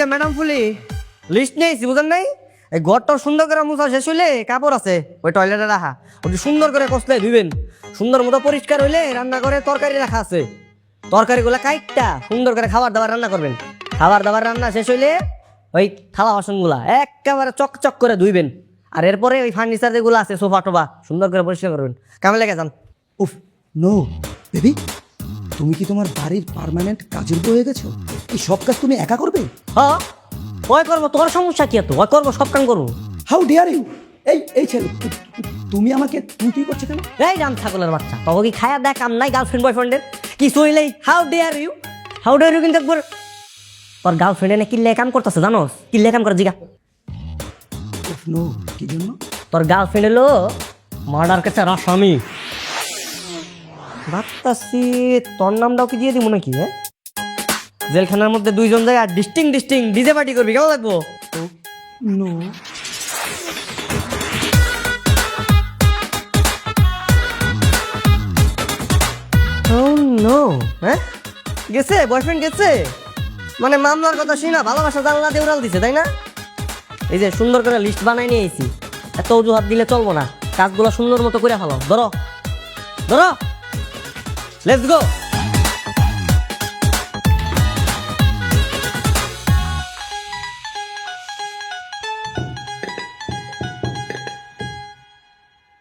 যে ম্যাডাম ফুলি। লিস্ট নেইছি বুঝেন নাই? এই ঘরটা সুন্দর করে মুছা শেষ হইলে কাপড় আছে ওই টয়লেটে রাখা। ওটি সুন্দর করে কষলে ধুইবেন। সুন্দর মতো পরিষ্কার হইলে রান্না করে তরকারি রাখা আছে। তরকারিগুলো কাইটটা সুন্দর করে খাবার দাবার রান্না করবেন। খাবার দাবার রান্না শেষ হইলে ওই থালা বাসনগুলা একেবারে চকচক করে ধুইবেন। আর এরপরে ওই ফার্নিচার যেগুলো আছে সোফা টোফা সুন্দর করে পরিষ্কার করবেন। কামে লেগে যান উফ নো বেবি তুমি কি তোমার বাড়ির পার্মানেন্ট কাজের হয়ে গেছো? এই সব কাজ তুমি একা করবে? হ্যাঁ। ওই করব তোর সমস্যা কি এত? ওই করব সব কাম করব। হাউ ডিয়ার ইউ এই এই ছেলে তুমি আমাকে তুই তুই করছ কেন? এই রাম ছাগলের বাচ্চা তখন কি খায়া দেখ কাম নাই গার্লফ্রেন্ড বয়ফ্রেন্ডের কি সইলেই how dare you how dare you কিন্তু একবার? তোর গার্লফ্রেন্ডে না কিল্লে কাম করতেছে জানোস? কিল্লে কাম করে জিগা? নো কি জন্য? তোর গার্লফ্রেন্ড এলো মার্ডার কাছে রাসামি ভাবতাছি তোর নামটাও কি দিয়ে দিব নাকি হ্যাঁ? জেলখানার মধ্যে দুইজন যায় আর ডিস্টিং ডিস্টিং ডিজে পার্টি করবি কেমন লাগবো? নো। হ্যাঁ? গেছে? বয়ফ্রেন্ড গেছে? মানে মামলার কথা শুনি না ভালোবাসা জানলা দিয়ে উড়াল দিছে তাই না? এই যে সুন্দর করে লিস্ট বানাই নিয়ে এসি এত অজুহাত দিলে চলবো না। কাজগুলো সুন্দর মতো করে ফেলো। ধরো। ধরো। Let's go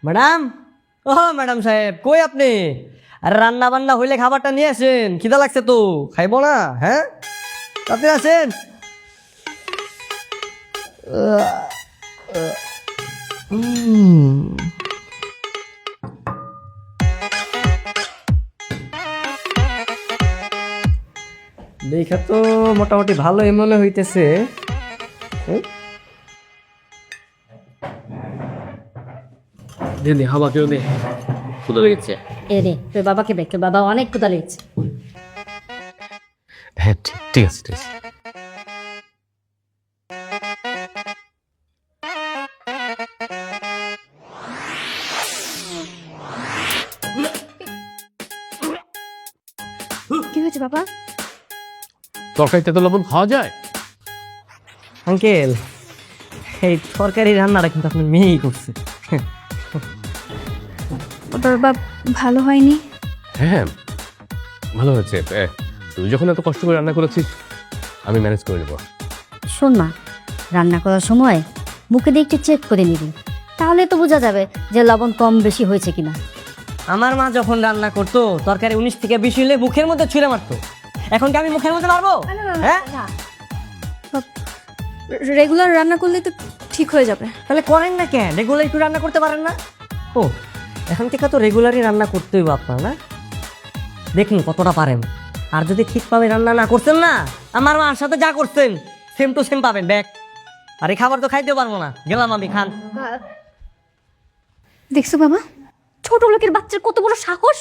madam? O madam সাহেব, কই আপনি? আরে রান্না বান্না হইলে খাবারটা নিয়ে আসেন, খিদা লাগছে তো। খাইবো না হ্যাঁ? তাতে আসেন। দেখা তো মোটামুটি ভালোই মনে হইতেছে। হুম? দিদি হাবা কেউ দে। কোথাও লেগেছে? এ রে তোর বাবাকে দেখ তোর বাবা অনেক কোথা লেগেছে। হ্যাঁ ঠিক ঠিক আছে ঠিক আছে। কি হয়েছে বাবা? তরকারিতে তো লবণ খাওয়া যায়। আঙ্কেল এই তরকারি রান্নাটা কিন্তু আপনার মেয়েই করছে। বাবা ভালো হয়নি? হ্যাঁ ভালো হয়েছে। তুই যখন এত কষ্ট করে রান্না করেছিস আমি ম্যানেজ করে নেব। শোন মা রান্না করার সময় মুখে দিয়ে একটু চেক করে নিবি। তাহলে তো বোঝা যাবে যে লবণ কম বেশি হয়েছে কিনা। আমার মা যখন রান্না করতো তরকারি উনিশ থেকে বিশ হইলে মুখের মধ্যে ছুঁড়ে মারতো। এখন কি আমি মুখের মধ্যে মারবো? হ্যাঁ? রেগুলার রান্না করলে তো ঠিক হয়ে যাবে। তাহলে করেন না কেন? রেগুলার একটু রান্না করতে পারেন না? ও এখন থেকে তো রেগুলারই রান্না করতে হইব আপনার না? দেখুন কতটা পারেন। আর যদি ঠিকভাবে রান্না না করছেন না আমার মার সাথে যা করছেন সেম টু সেম পাবেন ব্যাগ আর এই খাবার তো খাইতেও পারব না। গেলাম আমি খান। দেখছ বাবা ছোট লোকের বাচ্চার কত বড় সাহস?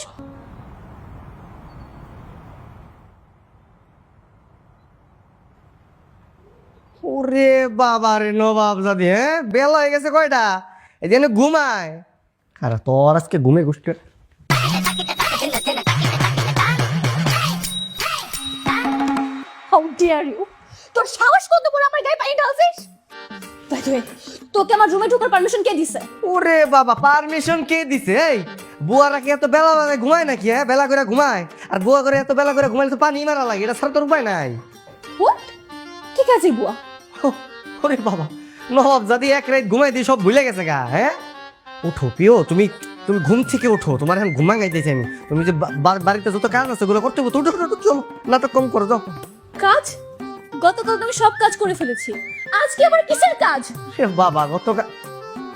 ওরে বাবা রে নবাব জাদি হ্যাঁ? বেলা হয়ে গেছে কয়টা? এই জন্য ঘুমায়। আর তোর আজকে ঘুমে হাউ ডিয়ার ইউ তোর সাহস কত বড় আমার গায়ে পানি ঢালছিস? বাই দ্য তোকে আমার রুমে ঢোকার পারমিশন কে দিছে? ওরে বাবা পারমিশন কে দিছে? এই বুয়ারা কি এত বেলা বেলা ঘুমায় নাকি হ্যাঁ? বেলা করে ঘুমায়। আর বুয়া করে এত বেলা করে ঘুমাইলে তো পানি মারা লাগে এটা ছাড়া তোর উপায় নাই। হোয়াট ঠিক আছে বুয়া। ওরে বাবা নবাব যদি এক রাত ঘুমাই দিয়ে সব ভুলে গেছে গা হ্যাঁ? উঠো প্রিয় তুমি তুমি ঘুম থেকে ওঠো তোমার এখন ঘুমা গাইতেছি আমি। তুমি যে বাড়িতে যত কাজ আছে ওগুলো করতে হবে তো উঠো, উঠো, উঠো, চলো নাটক কম করো যাও। কাজ? গতকাল তো আমি সব কাজ করে ফেলেছি। আজকে আবার কিসের কাজ? বাবা গতকাল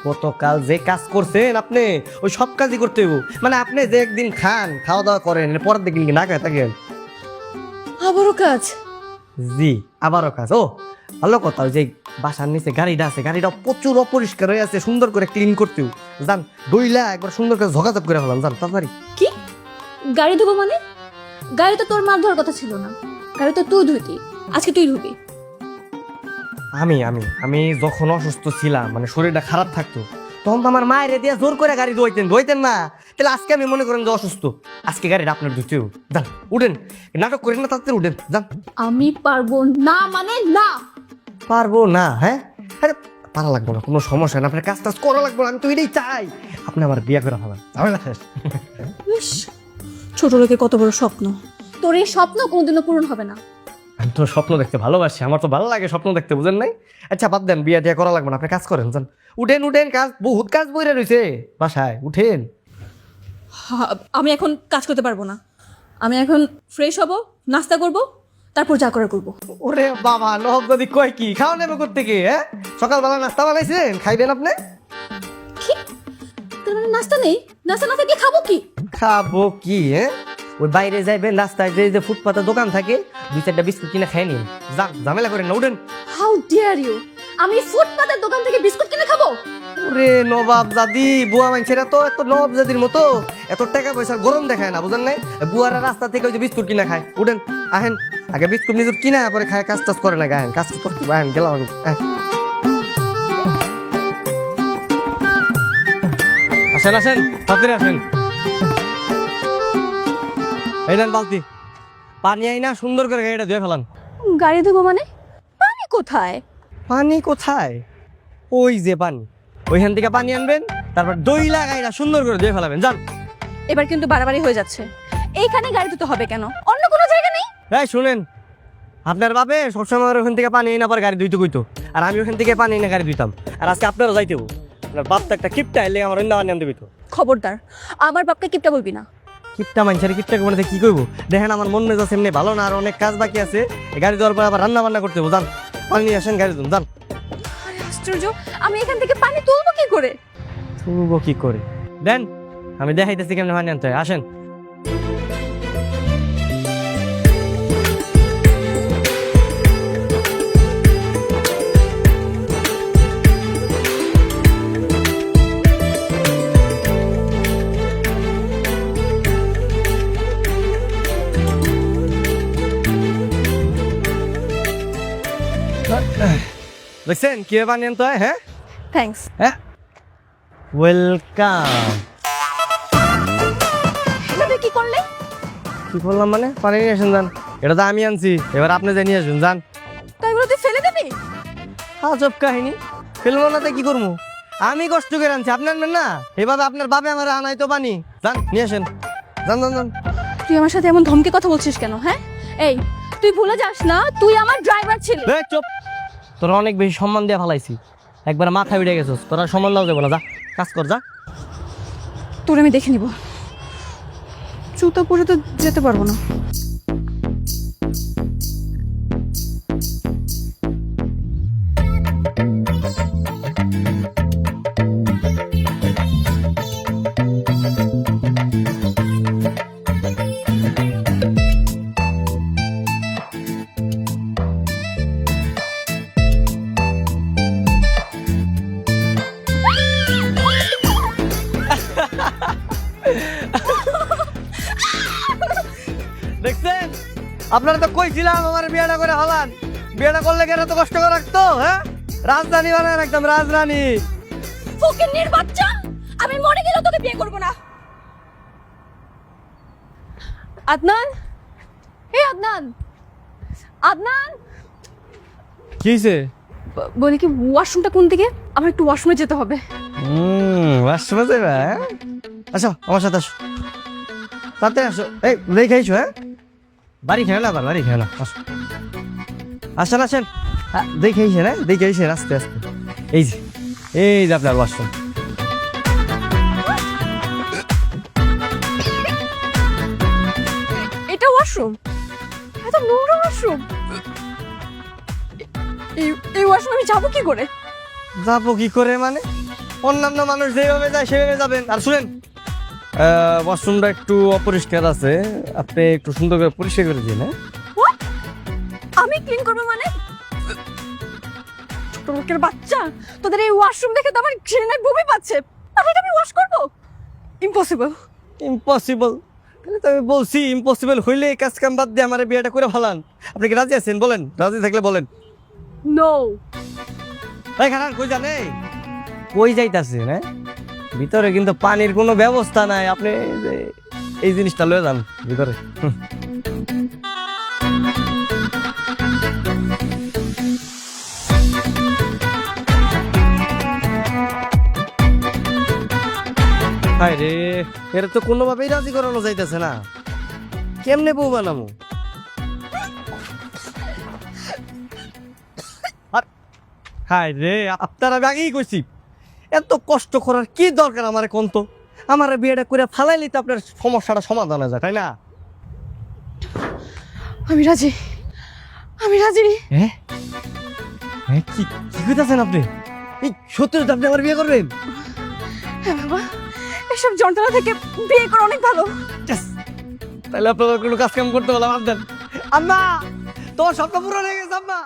গতকাল যে কাজ করছেন আপনি ওই সব কাজই করতে হইব। মানে আপনি যে একদিন খান খাওয়া দাওয়া করেন এর পরের দিন কি না খায় থাকেন আবারও কাজ? জি আবারও কাজ। ও ভালো কথা ওই যে বাসার নিচে গাড়িটা আছে গাড়িটা প্রচুর অপরিষ্কার হয়ে আছে সুন্দর করে ক্লিন করতেও। যান দইলা একবার সুন্দর করে ঝকাঝপ করে ফেলাম যান তাড়াতাড়ি। কি? গাড়ি ধুবো মানে? গাড়ি তো তোর মাছ ধোয়ার কথা ছিল না। গাড়ি তো তুই ধুতি আজকে তুই ধুবি। আমি আমি আমি যখন অসুস্থ ছিলাম মানে শরীরটা খারাপ থাকতো তখন তো আমার মায়ের দিয়ে জোর করে গাড়ি ধোয়াইতেন ধোয়াইতেন না। তাহলে আজকে আমি মনে করেন যে অসুস্থ আজকে গাড়িটা আপনার ধুতেও যান উঠেন নাটক করেন না তাড়াতাড়ি উঠেন যান আমি পারব না মানে না। পারব না হ্যাঁ? আরে পারা লাগবো না কোনো সমস্যা না আপনার কাজ টাজ করা লাগবো না আমি তো এটাই চাই। আপনি আমার বিয়ে করে ফেলান ঝামেলা শেষ। ইস, ছোট লোকের কত বড় স্বপ্ন। তোর এই স্বপ্ন কোনোদিনও পূরণ হবে না। আমি তো স্বপ্ন দেখতে ভালোবাসি আমার তো ভালো লাগে স্বপ্ন দেখতে বুঝেন নাই? আচ্ছা বাদ দেন বিয়ে টিয়া করা লাগবে না আপনি কাজ করেন যান। উঠেন উঠেন কাজ বহুত কাজ বইরে রয়েছে বাসায় উঠেন। হা- আমি এখন কাজ করতে পারব না। আমি এখন ফ্রেশ হব নাস্তা করব তারপর যা করার করব। ওরে বাবা লোক যদি কয় কি? খাওয়া নেবে করতে কি হ্যাঁ? সকালবেলা নাস্তা বানাইছেন? খাইবেন আপনি? কি? তার মানে নাস্তা নেই? নাস্তা না থাকলে খাব কি? খাব কি হ্যাঁ? ওই বাইরে যাইবেন রাস্তায় যে যে ফুটপাতের দোকান থাকে দুই চারটা বিস্কুট কিনে খাই নিন যা ঝামেলা করেন না উঠেন। হাউ ডিয়ার ইউ আমি ফুটপাতের দোকান থেকে বিস্কুট কিনে খাব? ওরে নবাব দাদি বুয়া মানুষেরা তো এত নবাব দাদির মতো। এত টাকা পয়সা গরম দেখায় না বুঝেন নাই? বুয়ারা রাস্তা থেকে ওই যে বিস্কুট কিনা খায়। উঠেন আহেন আগে বিস্কুট নিজের কিনা পরে খায় কাজ টাজ করে না গায়েন কাজ করতে আহেন গেলাম। আসেন আসেন তাড়াতাড়ি আসেন। এই নেন বালতি। পানি আই না সুন্দর করে গাড়িটা ধুয়ে ফেলান। গাড়ি ধোবো মানে? পানি কোথায়? পানি কোথায়? ওই যে পানি। ওইখান থেকে পানি আনবেন তারপর দই লাগাই না সুন্দর করে ধুয়ে ফেলাবেন যান। এবার কিন্তু বাড়াবাড়ি হয়ে যাচ্ছে। এইখানে গাড়ি ধুতে হবে কেন? অন্য কোনো জায়গা নেই? এই শুনেন। আপনার বাপে সবসময় আমার ওখান থেকে পানি এনে পর গাড়ি ধুইতে কইতো। আর আমি ওখান থেকে পানি এনে গাড়ি ধুইতাম। আর আজকে আপনারও যাইতে। আপনার বাপ তো একটা কিপটা এলে আমার অন্য পানি আনতে হইতো খবরদার আমার বাপকে কিপটা বলবি না। কিপটা মানুষের কিপটা মানে কি করব দেখেন আমার মন মেজাজ এমনি ভালো না আর অনেক কাজ বাকি আছে। গাড়ি দেওয়ার পর আবার রান্না বান্না করতে হব যান। পানি আসেন গাড়ি ধুন দান আশ্চর্য আমি এখান থেকে পানি তুলবো কি করে? তুলবো কি করে? দেন আমি দেখাইতেছি কেমন পানি আনতে হয়। আসেন। দেখছেন কীভাবে পানি আনতে হয় থ্যাঙ্কস হ্যাঁ ওয়েলকাম তুমি কি করলে কি বললাম মানে? পানি নিয়ে আসেন যান এটা তো আমি আনছি। এবার আপনি জানিয়ে নিয়ে আসুন যান তাই বলে তুই ফেলে দিবি? আজব কাহিনী। ফেলব না তো কি করব? আমি কষ্ট করে আনছি। আপনি আনবেন না? এভাবে আপনার বাপে আমার আনাই তো পানি। যান নিয়ে আসেন। যান যান যান তুই আমার সাথে এমন ধমকে কথা বলছিস কেন হ্যাঁ? এই তুই ভুলে যাস না তুই আমার ড্রাইভার ছিলি। চুপ। তোরা অনেক বেশি সম্মান দিয়ে ফেলাইছি। একবার মাথা উঠে গেছিস, তোরা সম্মান দেওয়া যাবে না যা, কাজ কর, যা। তোর আমি দেখে নিব। জুতো পরে তো যেতে পারব না। দেখছেন? আপনারা তো কইছিলাম আমার বিয়েটা করে হলান। বিয়েটা করলে কেন তো কষ্ট করে রাখতো হ্যাঁ? রাজধানী বানায় একদম রাজধানী। ফকিন্নির বাচ্চা আমি মরে গেলেও তোকে বিয়ে করব না। আদনান? হে আদনান। আদনান? কি হয়েছে ব- বলি কি ওয়াশরুমটা কোন দিকে? আমার একটু ওয়াশরুমে যেতে হবে। হুম আসবে যাবে আসো আমার সাথে আসো। তাতে আসো। এই আইসো হ্যাঁ? বাড়ি খেয়ে না আবার বাড়ি খেয়ে আসেন আসেন। দেখে আইসেন হ্যাঁ? দেখে আইসেন আস্তে আস্তে। এই যে এই যে আপনার ওয়াশরুম। এটা ওয়াশরুম? এত নোংরা ওয়াশরুম। এই এই ওয়াশরুমে আমি যাব কি করে? যাব কি করে মানে? অন্যান্য মানুষ যেভাবে যায় সেভাবে যাবেন। আর শুনেন ওয়াশরুমটা একটু অপরিষ্কার আছে। আপনি একটু সুন্দর করে পরিষ্কার করে দিন হ্যাঁ? আমি ক্লিন করব মানে? ছোট লোকের বাচ্চা তোদের এই ওয়াশরুম দেখে তো আমার ঘৃণায় বমি পাচ্ছে। আর এটা আমি ওয়াশ করব? ইম্পসিবল ইম্পসিবল তাহলে তো আমি বলছি ইম্পসিবল হইলে এই কাজ কাম বাদ দিয়ে আমার বিয়েটা করে ভালান আপনি কি রাজি আছেন? বলেন রাজি থাকলে বলেন। নো এই খারান কই জানে কই যাইতাছেন হ্যাঁ? ভিতরে কিন্তু পানির কোনো ব্যবস্থা নাই। আপনি এই জিনিসটা লয়ে যান ভিতরে। হায় রে, এর তো কোনোভাবেই রাজি করানো যাইতেছে না। কেমনে বউ বানামো? হায় রে, আপনারা আগেই করছি এত কষ্ট করার কি দরকার আমার কোন তো? আমার বিয়েটা করে ফালাইলে তো আপনার সমস্যাটা সমাধান হয়ে যায় তাই না? আমি রাজি। আমি রাজি হ্যাঁ হ্যাঁ কি কি কইতাছেন আপনি? এই সত্যি আপনি আমার বিয়ে করবেন? হ্যাঁ বাবা এসব যন্ত্রণা থেকে বিয়ে করা অনেক ভালো! তাহলে আপনাদের কোনো কাজ কাম করতে বললাম আপনার আম্মা তোমার স্বপ্ন পূরণ হয়ে গেছে আম্মা।